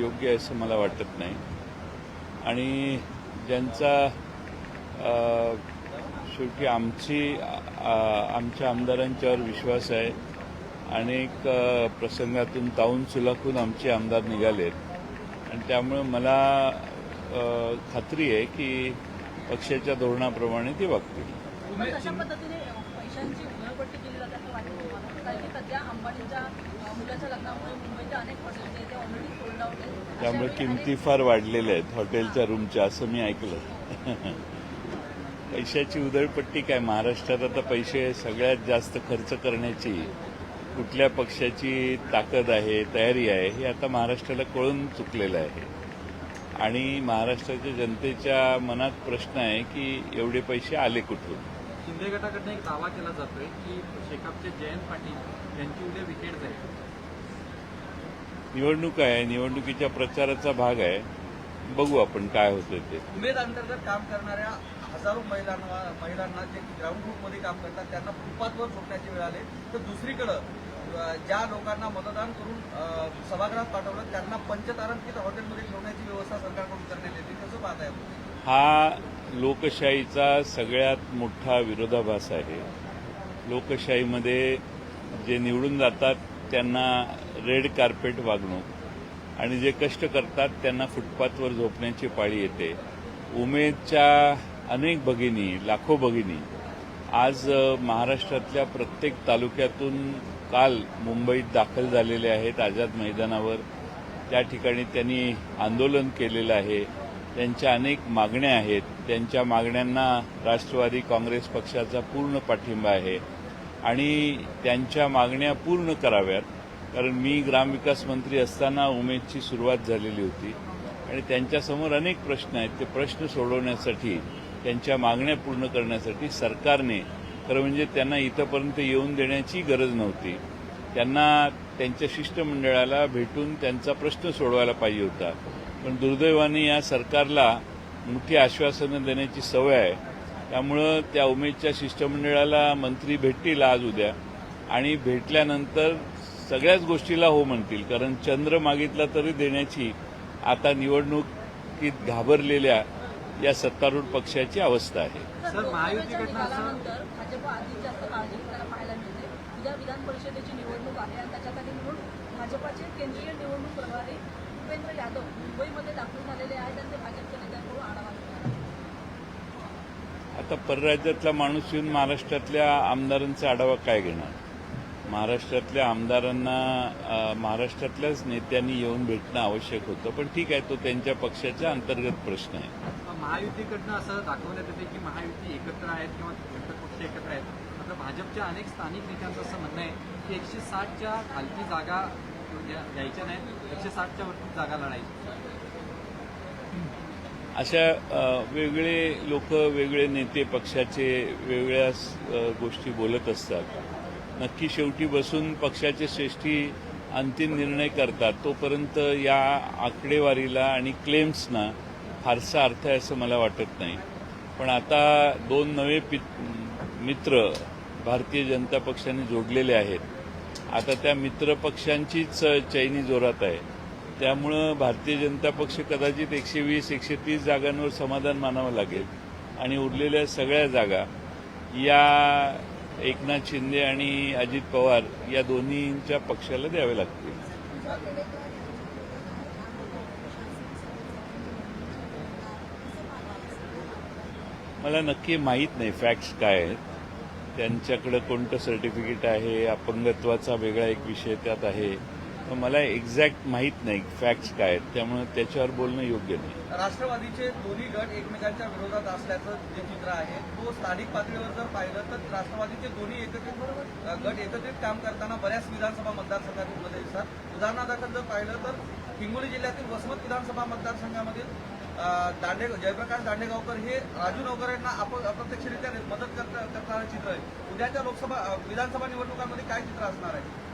योग्य आहे असं मला वाटत नाही. आणि ज्यांचा शेवटी आमची आमच्या आमदारांच्यावर विश्वास आहे अनेक प्रसंगातून ताऊन सुलाखून आमचे आमदार निघालेत. आणि त्यामुळे मला खात्री आहे की पक्षाच्या धोरणाप्रमाणे ते वागतील. अंबानीच्या मुलाच्या लग्नामुळे मुंबईच्या अनेक हॉटेल्स आहेत ते ऑलरेडी सोल्ड आउट आहेत त्यामुळे किमती फार वाढलेल्या आहेत हॉटेलच्या रूमच्या असं मी ऐकलं पैशाची उधळपट्टी काय? महाराष्ट्रात आता पैसे सगळ्यात जास्त खर्च करण्याची कुठल्या पक्षाची ताकद आहे तयारी आहे हे आता महाराष्ट्राला कळून चुकलेलं आहे. आणि महाराष्ट्राच्या जनतेच्या मनात प्रश्न आहे की एवढे पैसे आले कुठून? शिंदे गटाकडनं एक दावा केला जातोय की शेकापचे जयंत पाटील यांची उद्या विकेट जाईल. निवडणूक आहे निवडणुकीच्या प्रचाराचा भाग आहे. बघू आपण काय होतं ते. उमेद अंतर्गत काम करणाऱ्या हजारो महिलांना महिलांना जे ग्राउंड रूटमध्ये काम करतात त्यांना फुटपाथवर झोपण्याची वेळ आली. तर दुसरीकडं ज्या लोकांना मतदान करून सभागृहात पाठवलं त्यांना पंचतारांकित हॉटेलमध्ये ठेवण्याची व्यवस्था सरकारकडून करण्यात येते. कसं पाहताय आपण? हा लोकशाहीचा सगळ्यात मोठा विरोधाभास आहे. लोकशाहीमध्ये जे निवडून जातात त्यांना रेड कार्पेट वागणूक आणि जे कष्ट करतात त्यांना फुटपाथवर झोपण्याची पाळी येते. उमेदच्या अनेक भगिनी लाखो भगिनी आज महाराष्ट्रातल्या प्रत्येक तालुक्यातून काल मुंबईत दाखल झालेले आहेत आझाद मैदानावर. त्या ठिकाणी त्यांनी आंदोलन केलेलं आहे. त्यांच्या अनेक मागण्या आहेत. त्यांच्या मागण्यांना राष्ट्रवादी काँग्रेस पक्षाचा पूर्ण पाठिंबा आहे. आणि त्यांच्या मागण्या पूर्ण कराव्यात. कारण मी ग्रामविकास मंत्री असताना उमेदची सुरुवात झालेली होती. आणि त्यांच्यासमोर अनेक प्रश्न आहेत. ते प्रश्न सोडवण्यासाठी त्यांच्या मागण्या पूर्ण करण्यासाठी सरकारने खरं म्हणजे त्यांना इथंपर्यंत येऊन देण्याची गरज नव्हती. त्यांना त्यांच्या शिष्टमंडळाला भेटून त्यांचा प्रश्न सोडवायला पाहिजे होता. पण दुर्दैवाने या सरकारला मोठी आश्वासनं देण्याची सवय आहे. त्यामुळं त्या उमेदच्या शिष्टमंडळाला मंत्री भेटतील आज उद्या. आणि भेटल्यानंतर सगळ्याच गोष्टीला हो म्हणतील कारण चंद्र मागितला तरी देण्याची आता निवडणुकीत घाबरलेल्या या सत्तारूढ पक्षाची अवस्था आहे. भाजपाचे केंद्रीय निवडणूक प्रभारी भूपेंद्र यादव मुंबईमध्ये दाखल झालेले आहेत आणि ते भाजपच्या नेत्यांकडून आढावा घेणार आहेत. आता परराज्यातला माणूस येऊन महाराष्ट्रातल्या आमदारांचा आढावा काय घेणार? महाराष्ट्रातल्या आमदारांना महाराष्ट्रातल्याच नेत्यांनी येऊन भेटणं आवश्यक होतं. पण ठीक आहे तो त्यांच्या पक्षाच्या अंतर्गत प्रश्न आहे. महायुतीकडनं असं दाखवण्यात येते की महायुती एकत्र आहेत किंवा घटक पक्ष एकत्र आहेत. मात्र भाजपच्या अनेक स्थानिक नेत्यांचं असं म्हणणं आहे की एकशे साठच्या खालची जागा द्यायच्या घ्यायच्या नाहीत एकशे साठच्या वरती जागा लढायची. अशा वेगळे लोक वेगळे नेते पक्षाचे वेगळ्या गोष्टी बोलत असतात. नक्की शेवटी बसून पक्षाचे श्रेष्ठी अंतिम निर्णय करतात. तोपर्यंत या आकडेवारीला आणि क्लेम्सना फारसा अर्थ आहे असं मला वाटत नाही. पण आता दोन नवे मित्र भारतीय जनता पक्षाने जोडलेले आहेत. आता त्या मित्र पक्षांचीच चैनी जोरात आहे. त्यामुळं भारतीय जनता पक्ष कदाचित एकशे वीस एकशे तीस जागांवर समाधान मानावं लागेल. आणि उरलेल्या सगळ्या जागा या एकनाथ शिंदे आणि अजित पवार या दोन्हींच्या पक्षाला द्याव्या लागतील. मला नक्की माहीत नाही फॅक्ट्स काय आहेत. त्यांच्याकडे कोणतं सर्टिफिकेट आहे अपंगत्वाचा वेगळा एक विषय त्यात आहे. पण मला एक्झॅक्ट माहीत नाही फॅक्ट्स काय आहेत. त्यामुळे त्याच्यावर बोलणं योग्य नाही. राष्ट्रवादीचे दोन्ही गट एकमेकांच्या विरोधात असल्याचं जे चित्र आहे तो स्थानिक पातळीवर जर पाहिलं तर राष्ट्रवादीचे दोन्ही एकत्रित अ, गट एकत्रित काम करताना बऱ्याच विधानसभा मतदारसंघामध्ये दिसतात उदाहरणादाखल जर पाहिलं तर हिंगोली जिल्ह्यातील वसमत विधानसभा मतदारसंघामधील अ, दांडे जयप्रकाश दांडेगावकर हे राजू नवकरांना अप- अप्रत्यक्षरित्या मदत करता- करणारं चित्र आहे. उद्याच्या लोकसभा अ, विधानसभा निवडणुकांमध्ये काय चित्र असणार आहे?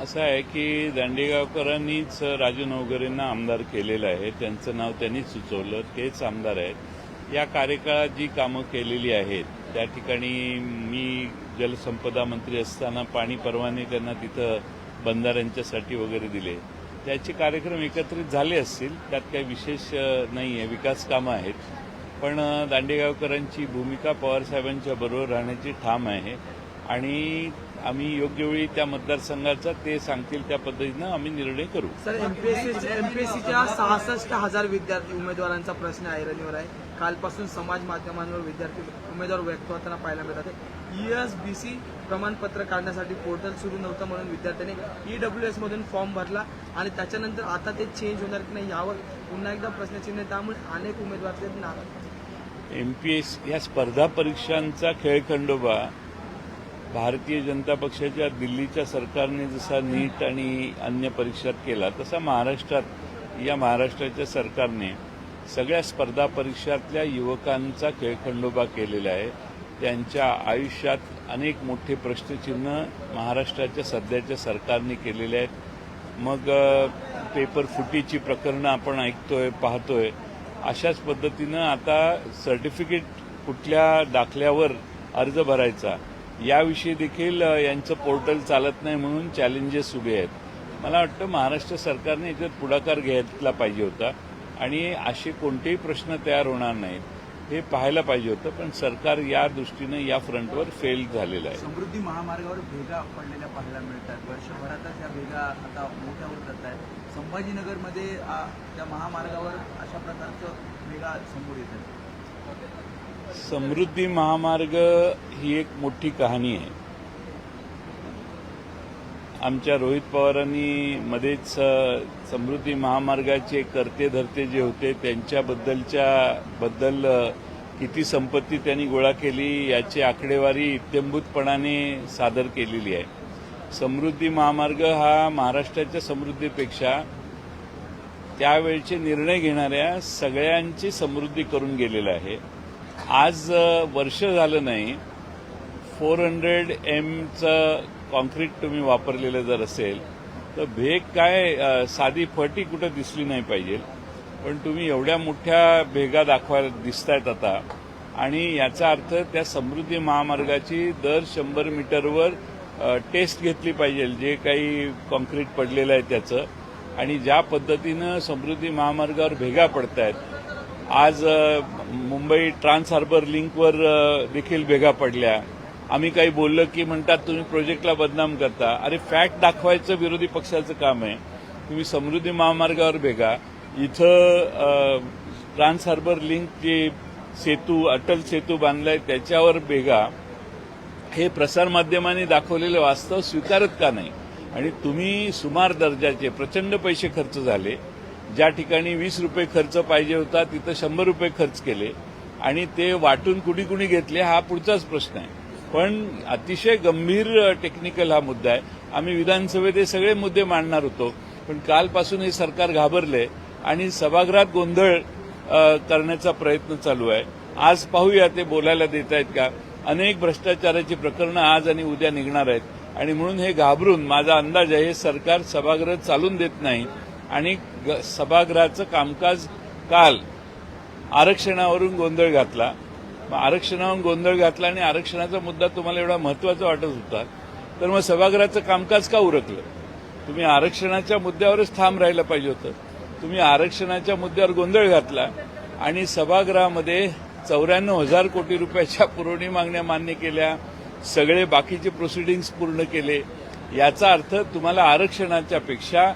असं आहे की दांडेगावकरांनीच राजू नवगरेंना आमदार केलेलं आहे. त्यांचं नाव त्यांनीच सुचवलं. तेच आमदार आहेत. या कार्यकाळात जी कामं केलेली आहेत त्या ठिकाणी मी जलसंपदा मंत्री असताना पाणी परवाने त्यांना तिथं बंधाऱ्यांच्यासाठी वगैरे दिले. त्याचे कार्यक्रम एकत्रित झाले असतील त्यात काही विशेष नाही आहे विकास कामं आहेत. पण दांडेगावकरांची भूमिका पवारसाहेबांच्या बरोबर राहण्याची ठाम आहे. आणि आम्ही योग्य वेळी त्या मतदारसंघाचा ते सांगतील त्या पद्धतीनं आम्ही निर्णय करू. सर एमपीएससी एमपीएससीच्या सहासष्ट हजार विद्यार्थी उमेदवारांचा प्रश्न ऐरणीवर आहे. कालपासून समाज माध्यमांवर विद्यार्थी उमेदवार व्यक्त होताना पाहायला मिळतात ईएसबीसी प्रमाणपत्र काढण्यासाठी पोर्टल सुरू नव्हतं म्हणून विद्यार्थ्यांनी ईडब्ल्यू एस मधून फॉर्म भरला आणि त्याच्यानंतर आता ते चेंज होणार की नाही यावर पुन्हा एकदा प्रश्नचिन्ह आहे. त्यामुळे अनेक उमेदवार नाराज. एम पी एस या स्पर्धा परीक्षांचा खेळखंडोबा भारतीय जनता पक्षाच्या दिल्लीच्या सरकारने जसा नीट आणि अन्य परीक्षात केला तसा महाराष्ट्रात या महाराष्ट्राच्या सरकारने सगळ्या स्पर्धा परीक्षातल्या युवकांचा खेळखंडोबा केलेला आहे. त्यांच्या आयुष्यात अनेक मोठे प्रश्नचिन्ह महाराष्ट्राच्या सध्याच्या सरकारने केलेले आहेत. मग पेपर फुटीची प्रकरणं आपण ऐकतोय पाहतोय. अशाच पद्धतीनं आता सर्टिफिकेट कुठल्या दाखल्यावर अर्ज भरायचा? याविषयी देखील यांचं पोर्टल चालत नाही म्हणून चॅलेंजेस उभे आहेत. मला वाटतं महाराष्ट्र सरकारने याच्यात पुढाकार घ्यायला पाहिजे होता आणि असे कोणतेही प्रश्न तयार होणार नाहीत हे पाहायला पाहिजे होतं पण सरकार या दृष्टीनं या फ्रंटवर फेल झालेलं आहे. समृद्धी महामार्गावर भेगा पडलेल्या पाहायला मिळतात. वर्षभरातच या भेगा आता मोठ्या होत जात आहेत संभाजीनगरमध्ये त्या महामार्गावर अशा प्रकारचं भेगा समोर येत आहेत समृद्धी महामार्ग ही एक मोठी कहाणी आहे. आमच्या रोहित पवारांनी मध्येच समृद्धी महामार्गाचे करते धरते जे होते त्यांच्याबद्दलच्या बद्दल किती संपत्ती त्यांनी गोळा केली याची आकडेवारी इत्यंभूतपणाने सादर केलेली आहे. समृद्धी महामार्ग हा महाराष्ट्राच्या समृद्धीपेक्षा त्यावेळचे निर्णय घेणाऱ्या सगळ्यांची समृद्धी करून गेलेला आहे. आज वर्ष झालं नाही. फोर हंड्रेड एमचं कॉन्क्रीट तुम्ही वापरलेलं जर असेल तर भेग काय साधी फटी कुठं दिसली नाही पाहिजे. पण तुम्ही एवढ्या मोठ्या भेगा दाखवायला दिसतायत आता. आणि याचा अर्थ त्या समृद्धी महामार्गाची दर शंभर मीटरवर टेस्ट घेतली पाहिजे जे काही कॉन्क्रीट पडलेलं आहे त्याचं. आणि ज्या पद्धतीनं समृद्धी महामार्गावर भेगा पडत आहेत आज मुंबई ट्रान्स हार्बर लिंकवर देखील भेगा पडल्या. आम्ही काही बोललं की म्हणतात तुम्ही प्रोजेक्टला बदनाम करता. अरे फॅक्ट दाखवायचं विरोधी पक्षाचं काम आहे. तुम्ही समृद्धी महामार्गावर भेगा इथं ट्रान्स हार्बर लिंक जे सेतू अटल सेतू बांधलाय त्याच्यावर भेगा हे प्रसारमाध्यमांनी दाखवलेलं वास्तव स्वीकारत का नाही? आणि तुम्ही सुमार दर्जाचे प्रचंड पैसे खर्च झाले. ज्या ठिकाणी वीस रुपये खर्च पाहिजे होता तिथं शंभर रुपये खर्च केले आणि ते वाटून कुणी कुणी घेतले हा पुढचाच प्रश्न आहे. पण अतिशय गंभीर टेक्निकल हा मुद्दा आहे. आम्ही विधानसभेत हे सगळे मुद्दे मांडणार होतो पण कालपासून हे सरकार घाबरले आणि सभागृहात गोंधळ करण्याचा प्रयत्न चालू आहे. आज पाहूया ते बोलायला देत आहेत का? अनेक भ्रष्टाचाराची प्रकरणं आज आणि उद्या निघणार आहेत. आणि म्हणून हे घाबरून माझा अंदाज आहे हे सरकार सभागृह चालून देत नाही आणि ग- सभागृहाचं कामकाज काल आरक्षणावरून गोंधळ घातला. मग आरक्षणावरून गोंधळ घातला आणि आरक्षणाचा मुद्दा तुम्हाला एवढा महत्त्वाचा वाटत होता तर मग सभागृहाचं कामकाज का उरकलं? तुम्ही आरक्षणाच्या मुद्द्यावरच ठाम राहिलं पाहिजे होतं. तुम्ही आरक्षणाच्या मुद्द्यावर गोंधळ घातला आणि सभागृहामध्ये चौऱ्याण्णव हजार कोटी रुपयाच्या पुरवणी मागण्या मान्य केल्या सगळे बाकीचे प्रोसिडिंग्स पूर्ण केले. याचा अर्थ तुम्हाला आरक्षणाच्या पेक्षा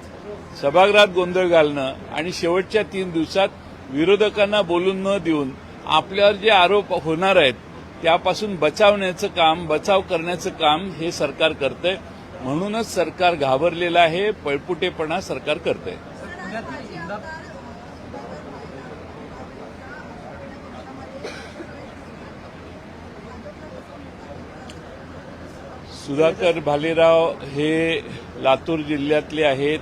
सभागृहात गोंधळ घालणं आणि शेवटच्या तीन दिवसात विरोधकांना बोलून न देऊन आपल्यावर जे आरोप होणार आहेत त्यापासून बचावण्याचं काम बचाव करण्याचं काम हे सरकार करतंय. म्हणूनच सरकार घाबरलेलं आहे पळपुटेपणा सरकार करतंय. सुधाकर भालेराव हे लातूर जिल्ह्यातले आहेत.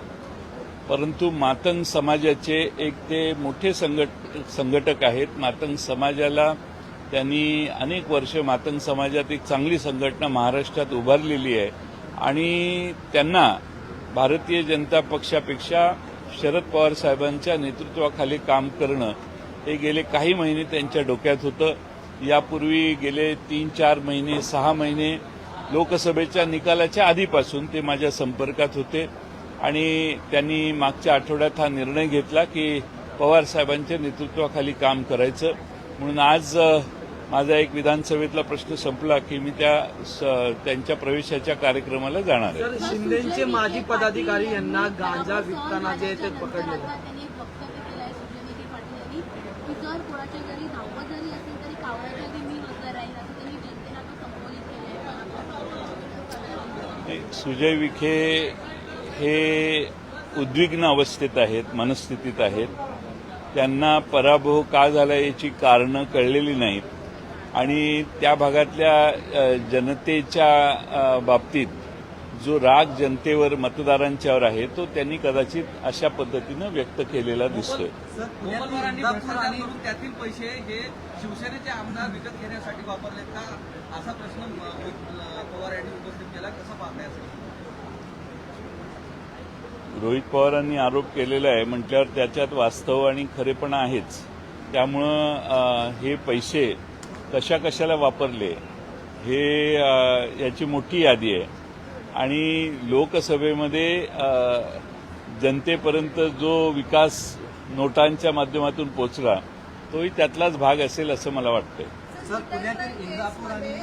परंतु मातंग समाजाचे एक ते मोठे संघट संघटक आहेत. मातंग समाजाला त्यांनी अनेक वर्ष मातंग समाजात एक चांगली संघटना महाराष्ट्रात उभारलेली आहे. आणि त्यांना भारतीय जनता पक्षापेक्षा शरद पवार साहेबांच्या नेतृत्वाखाली काम करणं हे गेले काही महिने त्यांच्या डोक्यात होतं. यापूर्वी गेले तीन चार महिने सहा महिने लोकसभेच्या निकालाच्या आधीपासून ते माझ्या संपर्कात होते. आणि त्यांनी मागच्या आठवड्यात हा निर्णय घेतला की पवार साहेबांच्या नेतृत्वाखाली काम करायचं. म्हणून आज माझा एक विधानसभेतला प्रश्न संपला की मी त्या त्यांच्या प्रवेशाच्या कार्यक्रमाला जाणार आहे. शिंदेचे माजी पदाधिकारी यांना गांजा विकताना जे ते पकडले सुजय विखे हे उद्विग्न अवस्थेत आहेत मनस्थितीत आहेत. त्यांना पराभव का झाला याची कारणं कळलेली नाहीत. आणि त्या भागातल्या जनतेच्या बाबतीत जो राग जनतेवर मतदारांच्यावर आहे तो त्यांनी कदाचित अशा पद्धतीनं व्यक्त केलेला दिसतोय. त्यातील पैसे हे शिवसेनेचे आमदार विकत घेण्यासाठी वापरले का? असा प्रश्न पवार यांनी उपस्थित केला. कसं पाहताय रोहित पवारांनी आरोप केलेला आहे म्हटल्यावर त्याच्यात वास्तव आणि खरेपणा आहेच. त्यामुळं हे पैसे कशा कशाला वापरले हे याची मोठी यादी आहे. आणि लोकसभेमध्ये जनतेपर्यंत जो विकास नोटांच्या माध्यमातून पोचला तोही त्यातलाच भाग असेल असं मला वाटतंय सर पुण्यातील इंदापूर आणि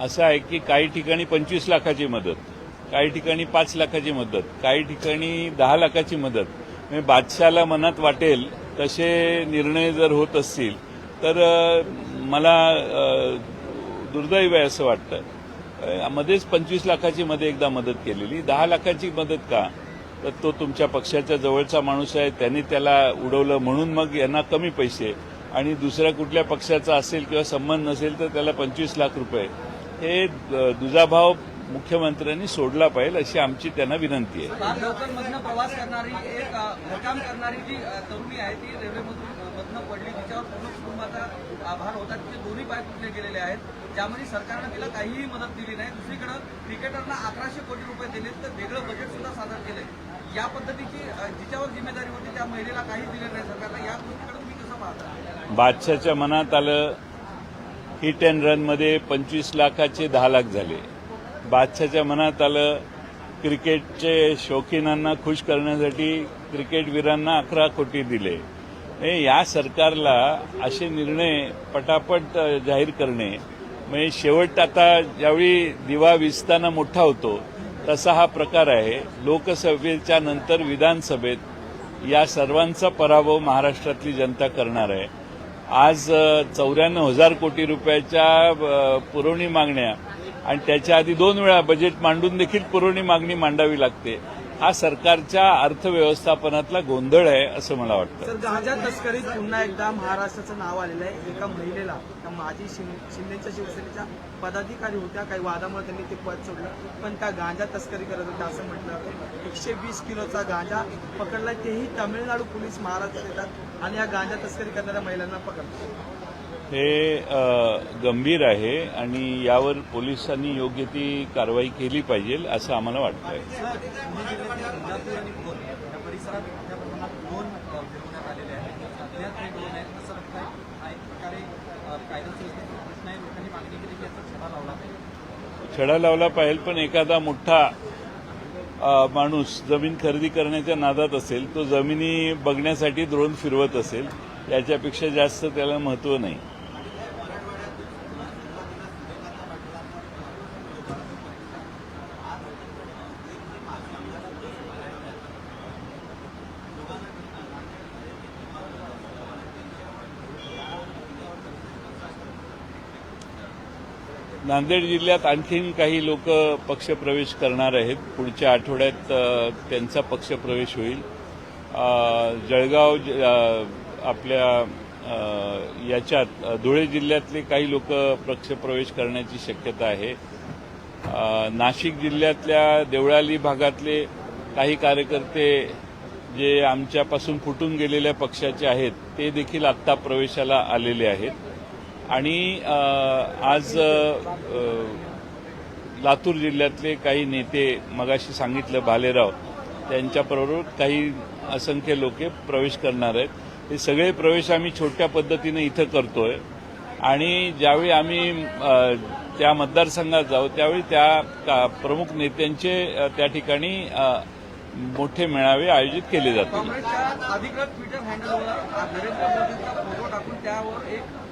असं आहे की काही ठिकाणी पंचवीस लाखाची मदत काही ठिकाणी पाच लाखाची मदत काही ठिकाणी दहा लाखाची मदत. म्हणजे बादशाला मनात वाटेल तसे निर्णय जर होत असतील तर मला दुर्दैव आहे असं वाटतं. मध्येच पंचवीस लाखाची मध्ये एकदा मदत केलेली. दहा लाखाची मदत का? तर तो तुमच्या पक्षाच्या जवळचा माणूस आहे त्यांनी त्याला उडवलं म्हणून मग यांना कमी पैसे. आणि दुसऱ्या कुठल्या पक्षाचा असेल किंवा संबंध नसेल तर त्याला पंचवीस लाख रुपये. हे दुजाभाव मुख्यमंत्र्यांनी सोडला पाहिजे अशी आमची त्यांना विनंती आहे. प्रवास करणारी एक घरकाम करणारी जी तरुणी आहे ती रेल्वेमधून मधनं पडली. तिच्यावर पूर्ण कुटुंबाचा आभार होता. तिचे दोन्ही पाय तुटले गेलेले आहेत. त्यामध्ये सरकारनं तिला काहीही मदत दिली नाही. दुसरीकडे क्रिकेटरना अकराशे कोटी रुपये दिलेत तर वेगळं बजेट सुद्धा सादर केलंय. या पद्धतीची जिच्यावर जिम्मेदारी होती त्या महिलेला काहीच दिले नाही सरकारला. या गोष्टीकडे तुम्ही कसं पाहता? बादशाच्या मनात आलं हिट अँड रनमध्ये पंचवीस लाखाचे दहा लाख झाले. बादशाच्या मनात आलं क्रिकेटचे शौकीनांना खुश करण्यासाठी क्रिकेटवीरांना अकरा कोटी दिले. हे या सरकारला असे निर्णय पटापट जाहीर करणे. म्हणजे शेवट आता ज्यावेळी दिवा विजताना मोठा होतो तसा हा प्रकार आहे. लोकसभेच्या नंतर विधानसभेत या सर्वांचा पराभव महाराष्ट्रातली जनता करणार आहे. आज चौऱ्याण्णव हजार कोटी रुपयाच्या पुरवणी मागण्या आणि त्याच्या आधी दोन वेळा बजेट मांडून देखील पुरवणी मागणी मांडावी लागते. हा सरकारच्या अर्थव्यवस्थापनातला गोंधळ आहे असं मला वाटतं. तर गांजा तस्करीत पुन्हा एकदा महाराष्ट्राचं नाव आलेलं आहे. एका महिलेला त्या माजी शिंदेच्या शिवसेनेच्या पदाधिकारी होत्या. काही वादामुळे त्यांनी ते पद सोडलं. पण त्या गांजा तस्करी करत होत्या असं म्हटलं एकशे वीस किलोचा गांजा पकडला तेही तामिळनाडू पोलीस महाराष्ट्रात येतात आणि या गांजा तस्करी करणाऱ्या महिलांना पकडतात. हे गंभीर आहे आणि यावर पोलिसांनी योग्य ती कारवाई केली पाहिजे असं आम्हाला वाटतंय. छडा लावला पाहिजे पण एखादा मोठा माणूस जमीन खरेदी करण्याच्या नादात असेल तो जमिनी बघण्यासाठी द्रोण फिरवत असेल याच्यापेक्षा जास्त त्याला महत्त्व नाही. नांदेड जिल्ह्यात आणखीन काही लोक पक्षप्रवेश करणार आहेत. पुढच्या आठवड्यात त्यांचा पक्षप्रवेश होईल. जळगाव ज- आपल्या याच्यात धुळे जिल्ह्यातले काही लोक पक्षप्रवेश करण्याची शक्यता आहे. नाशिक जिल्ह्यातल्या देवळाली भागातले काही कार्यकर्ते जे आमच्यापासून फुटून गेलेल्या पक्षाचे आहेत ते देखील आत्ता प्रवेशाला आलेले आहेत. आणि आज लातूर जिल्ह्यातले काही नेते मगाशी सांगितलं भालेराव त्यांच्याबरोबर काही असंख्य लोक प्रवेश करणार आहेत. हे सगळे प्रवेश आम्ही छोट्या पद्धतीने इथं करतोय. आणि ज्यावेळी आम्ही त्या मतदारसंघात जाऊ त्यावेळी त्या का- प्रमुख नेत्यांचे त्या ठिकाणी मोठे मेळावे आयोजित केले जातात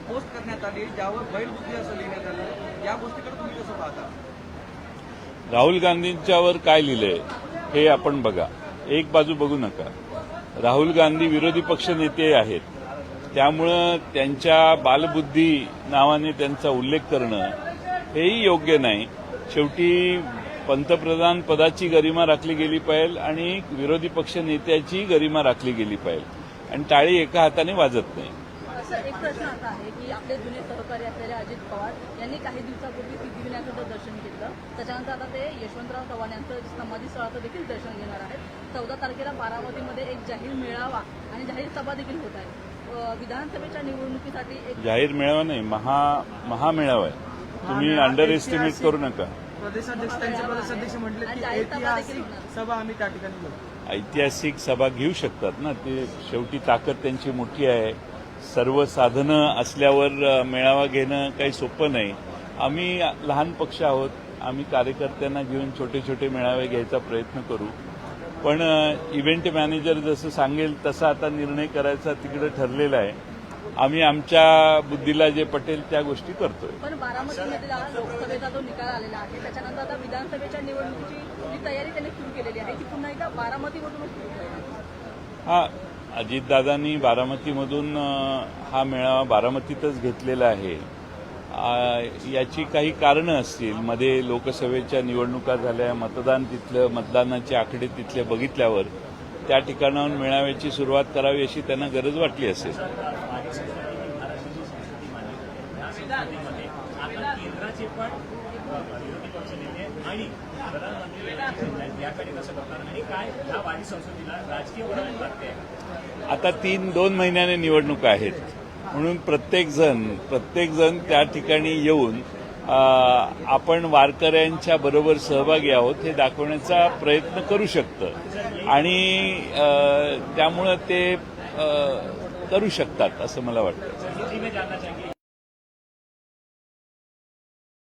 पोस्ट करण्यात आली ज्यावर बैलबुद्धी असं लिहिण्यात आलं या गोष्टीकडे तुम्ही कसं पाहता? राहुल गांधींच्यावर काय लिहिलंय हे आपण बघा. एक बाजू बघू नका. राहुल गांधी विरोधी पक्ष नेते आहेत. त्यामुळं त्यांच्या बालबुद्धी नावाने त्यांचा उल्लेख करणं हेही योग्य नाही. शेवटी पंतप्रधान पदाची गरिमा राखली गेली पाहिजे आणि विरोधी पक्ष नेत्याची गरिमा राखली गेली पाहिजे आणि टाळी एका हाताने वाजत नाही. एक प्रश्न असा आहे की आपले जुने सहकारी असलेले अजित पवार यांनी काही दिवसापूर्वी सिद्धिविनायकाचं दर्शन घेतलं. त्याच्यानंतर आता ते यशवंतराव चव्हाण यांचं समाधी स्थळाचं देखील दर्शन घेणार आहेत. चौदा तारखेला बारामतीमध्ये एक जाहीर मेळावा आणि जाहीर सभा देखील होत आहे. विधानसभेच्या निवडणुकीसाठी एक जाहीर मेळावा नाही महा महामेळावा आहे. तुम्ही अंडर एस्टिमेट करू नका. प्रदेशाध्यक्ष त्यांचे प्रदेशाध्यक्ष म्हटले आणि की जाहीर सभा देखील ऐतिहासिक होणार. सभा आम्ही त्या ठिकाणी घेऊ. ऐतिहासिक सभा घेऊ शकतात ना ते शेवटी ताकद त्यांची मोठी आहे. सर्व साधनं असल्यावर मेळावा घेणं काही सोपं नाही. आम्ही लहान पक्ष आहोत. आम्ही कार्यकर्त्यांना घेऊन छोटे छोटे मेळावे घ्यायचा प्रयत्न करू. पण इव्हेंट मॅनेजर जसं सांगेल तसा आता निर्णय करायचा तिकडे ठरलेला आहे. आम्ही आमच्या बुद्धीला जे पटेल त्या गोष्टी करतोय. पण बारामतीमधला लोकसभेचा जो निकाल आलेला आहे त्याच्यानंतर आता विधानसभेच्या निवडणुकीची जी तयारी त्यांनी सुरू केलेली आहे ती पुन्हा एकदा बारामतीमधूनच सुरू करणार हा अजितदादांनी बारामतीमधून हा मेळावा बारामतीतच घेतलेला आहे. याची काही कारणं असतील? मध्ये लोकसभेच्या निवडणुका झाल्या मतदान तिथलं मतदानाचे आकडे तिथले बघितल्यावर त्या ठिकाणाहून मेळाव्याची सुरुवात करावी अशी त्यांना गरज वाटली असेल. आता केंद्राचे पण विरोधी पक्षनेते आणि प्रधानमंत्री याकडे कसं करणार आणि काय या वाढी संसदेला राजकीय वळण लागते आता तीन दोन महिन्याने निवडणुका आहेत. म्हणून प्रत्येकजण प्रत्येकजण त्या ठिकाणी येऊन आपण वारकऱ्यांच्या बरोबर सहभागी आहोत हे दाखवण्याचा प्रयत्न करू शकतं. आणि त्यामुळं ते करू शकतात असं मला वाटतं.